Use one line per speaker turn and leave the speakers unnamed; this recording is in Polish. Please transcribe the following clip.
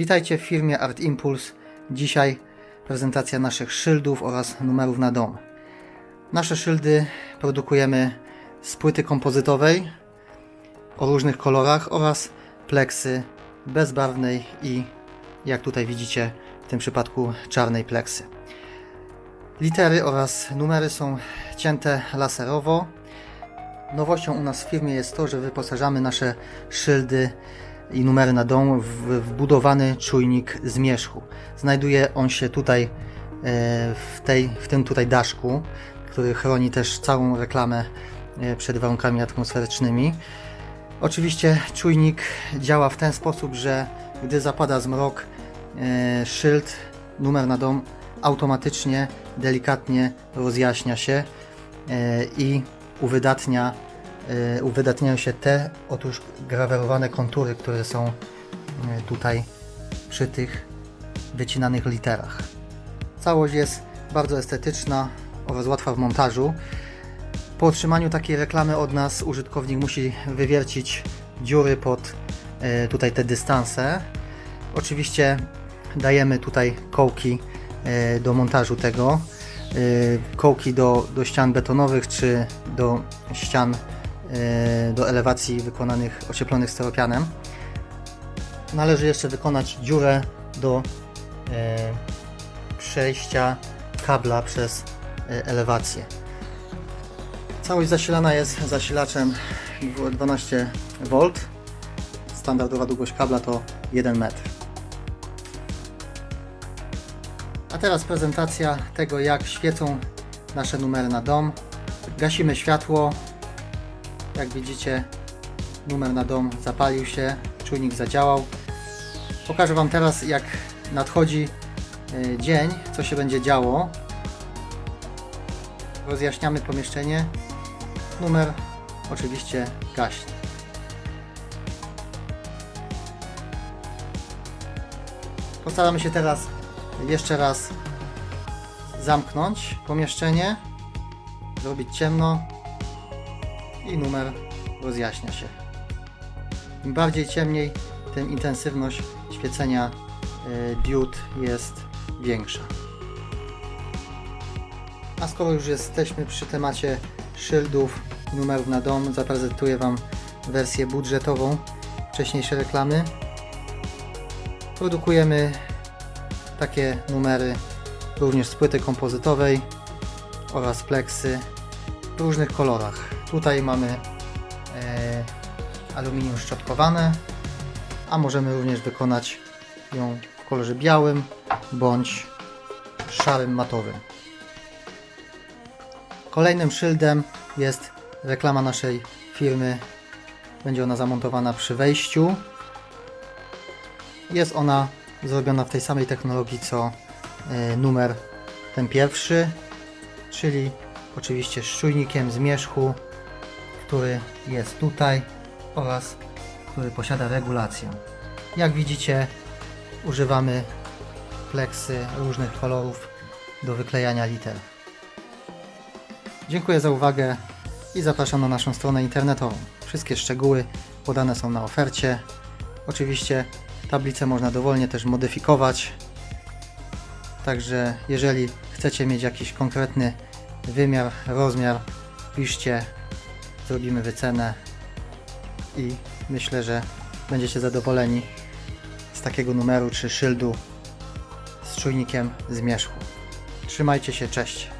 Witajcie w firmie Art Impulse. Dzisiaj prezentacja naszych szyldów oraz numerów na dom. Nasze szyldy produkujemy z płyty kompozytowej o różnych kolorach oraz pleksy bezbarwnej i jak tutaj widzicie w tym przypadku czarnej pleksy. Litery oraz numery są cięte laserowo. Nowością u nas w firmie jest to, że wyposażamy nasze szyldy i numery na dom wbudowany czujnik zmierzchu. Znajduje on się tutaj e, w, tej, w tym tutaj daszku, który chroni też całą reklamę e, przed warunkami atmosferycznymi. Oczywiście czujnik działa w ten sposób, że gdy zapada zmrok, e, szyld, numer na dom automatycznie, delikatnie rozjaśnia się i uwydatnia, uwydatniają się te otóż grawerowane kontury, które są e, tutaj przy tych wycinanych literach. Całość jest bardzo estetyczna oraz łatwa w montażu. Po otrzymaniu takiej reklamy od nas użytkownik musi wywiercić dziury pod e, tutaj te dystanse. Oczywiście dajemy tutaj kołki do montażu tego. Kołki do, do ścian betonowych czy do ścian do elewacji wykonanych ocieplonych steropianem. Należy jeszcze wykonać dziurę do e, przejścia kabla przez e, elewację. Całość zasilana jest zasilaczem 12 V. Standardowa długość kabla to 1 metr. A teraz prezentacja tego, jak świecą nasze numery na dom. Gasimy światło. Jak widzicie, numer na dom zapalił się, czujnik zadziałał. Pokażę Wam teraz, jak nadchodzi e, dzień, co się będzie działo. Rozjaśniamy pomieszczenie. Numer oczywiście gaśnie. Postaramy się teraz jeszcze raz zamknąć pomieszczenie, zrobić ciemno i numer rozjaśnia się. Im bardziej ciemniej, tym intensywność świecenia y, diod jest większa. A skoro już jesteśmy przy temacie szyldów i numerów na dom, zaprezentuję Wam wersję budżetową wcześniejszej reklamy. Produkujemy takie numery również z płyty kompozytowej oraz pleksy w różnych kolorach. Tutaj mamy e, aluminium szczotkowane, a możemy również wykonać ją w kolorze białym bądź szarym matowym. Kolejnym szyldem jest reklama naszej firmy. Będzie ona zamontowana przy wejściu. Jest ona zrobiona w tej samej technologii co e, numer ten pierwszy, czyli oczywiście z czujnikiem zmierzchu, który jest tutaj oraz który posiada regulację. Jak widzicie, używamy pleksy różnych kolorów do wyklejania liter. Dziękuję za uwagę i zapraszam na naszą stronę internetową. Wszystkie szczegóły podane są na ofercie. Oczywiście tablicę można dowolnie też modyfikować. Także jeżeli chcecie mieć jakiś konkretny wymiar, rozmiar, piszcie, zrobimy wycenę i myślę, że będziecie zadowoleni z takiego numeru czy szyldu z czujnikiem zmierzchu. Trzymajcie się, cześć!